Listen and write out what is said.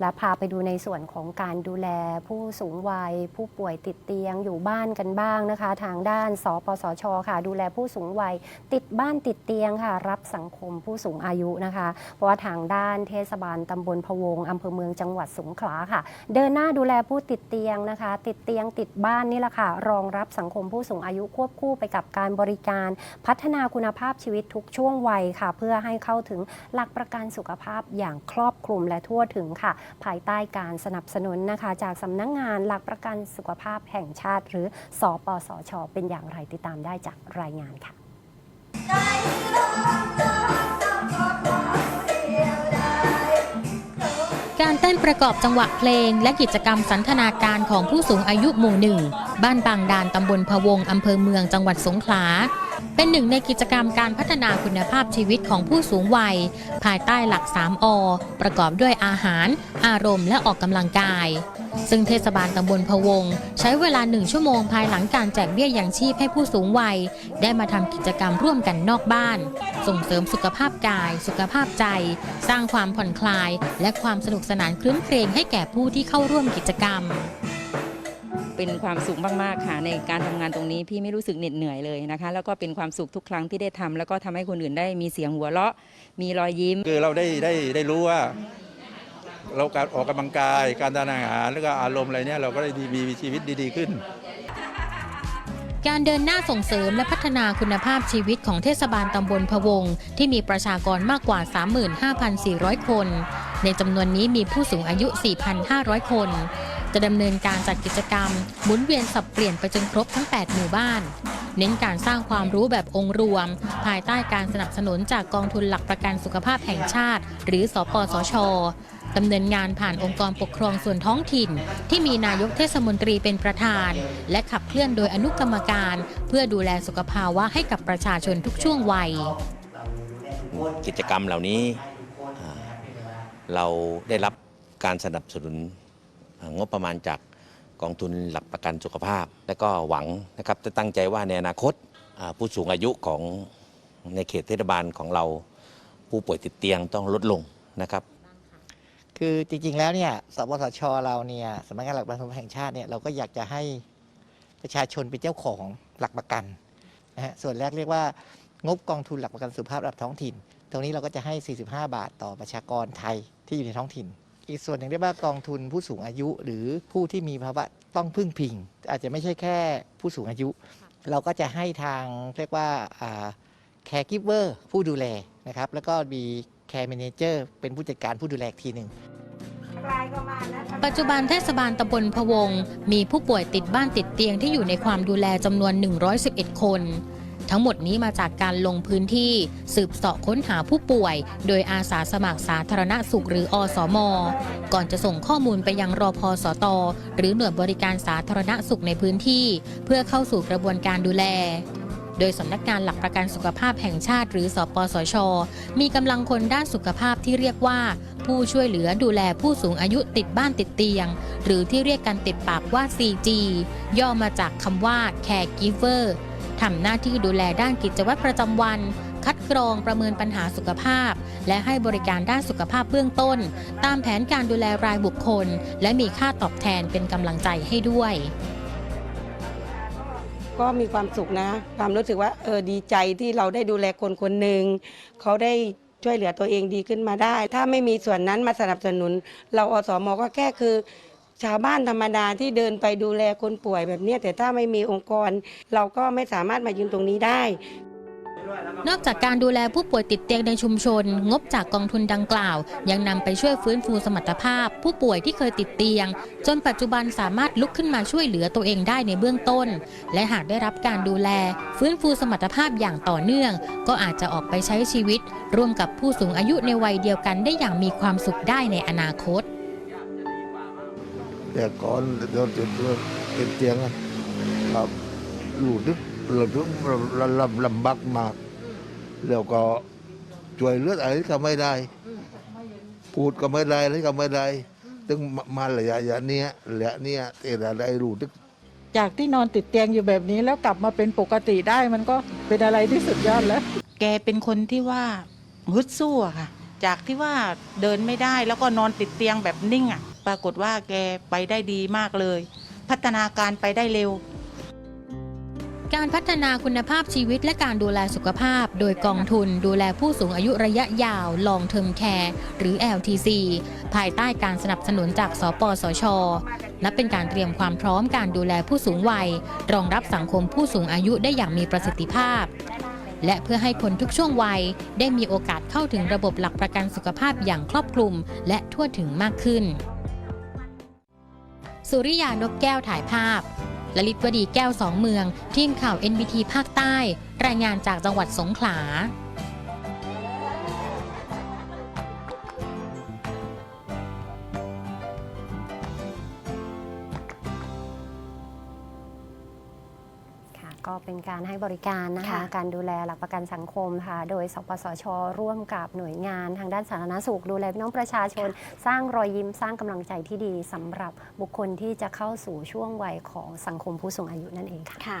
และพาไปดูในส่วนของการดูแลผู้สูงวัย ผู้ป่วยติดเตียงอยู่บ้านกันบ้างนะคะ ทางด้านสปสชค่ะ ดูแลผู้สูงวัย ติดบ้านติดเตียงค่ะ รับสังคมผู้สูงอายุนะคะ เพราะว่าทางด้านเทศบาลตำบลพะวงอำเภอเมืองจังหวัดสงขลาค่ะ เดินหน้าดูแลผู้ติดเตียงนะคะ ติดเตียงติดบ้านนี่แหละค่ะ รองรับสังคมผู้สูงอายุควบคู่ไปกับการบริการ พัฒนาคุณภาพชีวิตทุกช่วงวัยค่ะ เพื่อให้เข้าถึงหลักประกันสุขภาพอย่างครอบคลุมและทั่วถึงค่ะภายใต้การสนับสนุนนะคะ จากสำนักงงานหลักประกันสุขภาพแห่งชาติ หรือสอปสช เป็นอย่างไรติดตามได้จากรายงานค่ะการเต้นประกอบจังหวะเพลง และกิจกรรมสันทนาการของผู้สูงอายุหมู่หนึ่ง บ้านบางดานตำบลพะวงอำเภอเมืองจังหวัดสงขลา เป็นหนึ่งในกิจกรรมการพัฒนาคุณภาพชีวิตของผู้สูงวัย ภายใต้หลัก 3 อ ประกอบด้วยอาหาร อารมณ์ และออกกำลังกาย ซึ่งเทศบาลตำบลพะวง ใช้เวลาหนึ่งชั่วโมงภายหลังการแจกเบี้ยยังชีพให้ผู้สูงวัย ได้มาทำกิจกรรมร่วมกันนอกบ้าน ส่งเสริมสุขภาพกาย สุขภาพใจ สร้างความผ่อนคลาย และความสนุกสนานคลื้นเครงให้แก่ผู้ที่เข้าร่วมกิจกรรม เป็นความสุขมากๆค่ะในการทำงานตรงนี้พี่ไม่รู้สึกเหน็ดเหนื่อยเลยนะคะแล้วก็เป็นความสุขทุกครั้งที่ได้ทำแล้วก็ทำให้คนอื่นได้มีเสียงหัวเราะ มีรอยยิ้ม คือเราได้ได้ได้รู้ว่า เราการออกกำลังกายการทานอาหารแล้วก็อารมณ์อะไรเนี่ยเราก็ได้ดีมีชีวิตดีๆขึ้นการเดินหน้าส่งเสริมและพัฒนาคุณภาพชีวิตของเทศบาลตำบลพะวง ที่มีประชากรมากกว่า 35,400 คน ในจำนวนนี้มีผู้สูงอายุ 4,500 คน จะดำเนินการจัดกิจกรรมหมุนเวียนสับเปลี่ยนไปจนครบทั้ง 8 หมู่บ้าน เน้นการสร้างความรู้แบบองค์รวม ภายใต้การสนับสนุนจากกองทุนหลักประกันสุขภาพแห่งชาติ หรือสปสชดำเนินงานผ่านองค์กรปกครองส่วนท้องถิ่น ที่มีนายกเทศมนตรีเป็นประธาน และขับเคลื่อนโดยอนุกรรมการ เพื่อดูแลสุขภาวะให้กับประชาชนทุกช่วงวัย กิจกรรมเหล่านี้เราได้รับการสนับสนุน งบประมาณจากกองทุนหลักประกันสุขภาพ และก็หวังนะครับจะตั้งใจว่าในอนาคตผู้สูงอายุของในเขตเทศบาลของเราผู้ป่วยติดเตียงต้องลดลงนะครับ คือจริงๆแล้วเนี่ยสปสชเราเนี่ยสำนักงานหลักประกันสุขภาพแห่งชาติเนี่ยเราก็อยากจะให้ประชาชนเป็นเจ้าของหลักประกันนะฮะส่วนแรกเรียกว่างบกองทุนหลักประกันสุขภาพระดับท้องถิ่น ตรงนี้เราก็จะให้ 45 บาทต่อประชากรไทยที่อยู่ในท้องถิ่น อีกส่วนหนึ่งเรียกว่ากองทุนผู้สูงอายุ หรือผู้ที่มีภาวะต้องพึ่งพิง อาจจะไม่ใช่แค่ผู้สูงอายุ เราก็จะให้ทางเรียกว่าแคร์กิฟเวอร์ผู้ดูแลนะครับแล้วก็มีแคร์ a ม a เจอร์เป็นผู้จัดการผู้ดูแลอีกทีหนึ่งปัจจุบันเทศบาลตำบลพะวง มีผู้ป่วยติดบ้านติดเตียงที่อยู่ในความดูแลจำนวน 111 คน ทั้งหมดนี้มาจากการลงพื้นที่สืบเสาะค้นหาผู้ป่วย โดยอาสาสมัครสาธารณสุขหรืออสม ก่อนจะส่งข้อมูลไปยังรอพอสต หรือหน่วยบริการสาธารณสุขในพื้นที่ เพื่อเข้าสู่กระบวนการดูแลโดยสำนักงานหลักประกันสุขภาพแห่งชาติ หรือสปสช มีกำลังคนด้านสุขภาพที่เรียกว่า ผู้ช่วยเหลือดูแลผู้สูงอายุติดบ้านติดเตียง หรือที่เรียกกันติดปากว่า CG ย่อมาจากคำว่า Caregiver ทำหน้าที่ดูแลด้านกิจวัตรประจำวัน คัดกรองประเมินปัญหาสุขภาพ และให้บริการด้านสุขภาพเบื้องต้น ตามแผนการดูแลรายบุคคล และมีค่าตอบแทนเป็นกำลังใจให้ด้วย ก็มีความสุขนะ ความรู้สึกว่าเออดีใจที่เราได้ดูแลคนคนหนึ่งเขาได้ช่วยเหลือตัวเองดีขึ้นมาได้ ถ้าไม่มีส่วนนั้นมาสนับสนุน เราอสมก็แค่คือ ชาวบ้านธรรมดาที่เดินไปดูแลคนป่วยแบบนี้แต่ถ้าไม่มีองค์กร เราก็ไม่สามารถมายืนตรงนี้ได้ นอกจากการดูแลผู้ป่วยติดเตียงในชุมชน งบจากกองทุนดังกล่าว ยังนำไปช่วยฟื้นฟูสมรรถภาพ ผู้ป่วยที่เคยติดเตียง จนปัจจุบันสามารถลุกขึ้นมาช่วยเหลือตัวเองได้ในเบื้องต้น และหากได้รับการดูแล ฟื้นฟูสมรรถภาพอย่างต่อเนื่อง ก็อาจจะออกไปใช้ชีวิต ร่วมกับผู้สูงอายุในวัยเดียวกันได้อย่างมีความสุขได้ในอนาคต แต่ก่อนเดินติดติดเตียงอะครับรู้ทึกเราทึกลำลำบากมาก แล้วก็ช่วยเลือดอะไรก็ไม่ได้ พูดก็ไม่ได้อะไรก็ไม่ได้ถึงมาระยะเนี้ยระยะเนี้ยที่เราได้รู้ทึกจากที่นอนติดเตียงอยู่แบบนี้แล้วกลับมาเป็นปกติได้มันก็เป็นอะไรที่สุดยอดแล้ว แกเป็นคนที่ว่าฮึดสู้อะค่ะจจากที่ว่าเดินไม่ได้แล้วก็นอนติดเตียงแบบนิ่งอะ ปรากฏว่าแกไปได้ดีมากเลย พัฒนาการไปได้เร็ว การพัฒนาคุณภาพชีวิตและการดูแลสุขภาพ โดยกองทุนดูแลผู้สูงอายุระยะยาว Long Term Care หรือ LTC ภายใต้การสนับสนุนจาก สปสชและเป็นการเตรียมความพร้อมการดูแลผู้สูงวัย รองรับสังคมผู้สูงอายุได้อย่างมีประสิทธิภาพและเพื่อให้คนทุกช่วงวัยได้มีโอกาสเข้าถึงระบบหลักประกันสุขภาพอย่างครอบคลุม และทั่วถึงมากขึ้น สุริยานกแก้วถ่ายภาพลลิตวดีแก้วสองเมือง ทีมข่าว NBT ภาคใต้ รายงานจากจังหวัดสงขลา ก็เป็นการให้บริการนะคะ ค่ะการดูแลหลักประกันสังคมค่ะ โดยสปสช ร่วมกับหน่วยงาน ทางด้านสาธารณสุข ดูแลพี่น้องประชาชน สร้างรอยยิ้มสร้างกำลังใจที่ดีสำหรับบุคคลที่จะเข้าสู่ช่วงวัยของสังคมผู้สูงอายุนั่นเองค่ะ ค่ะ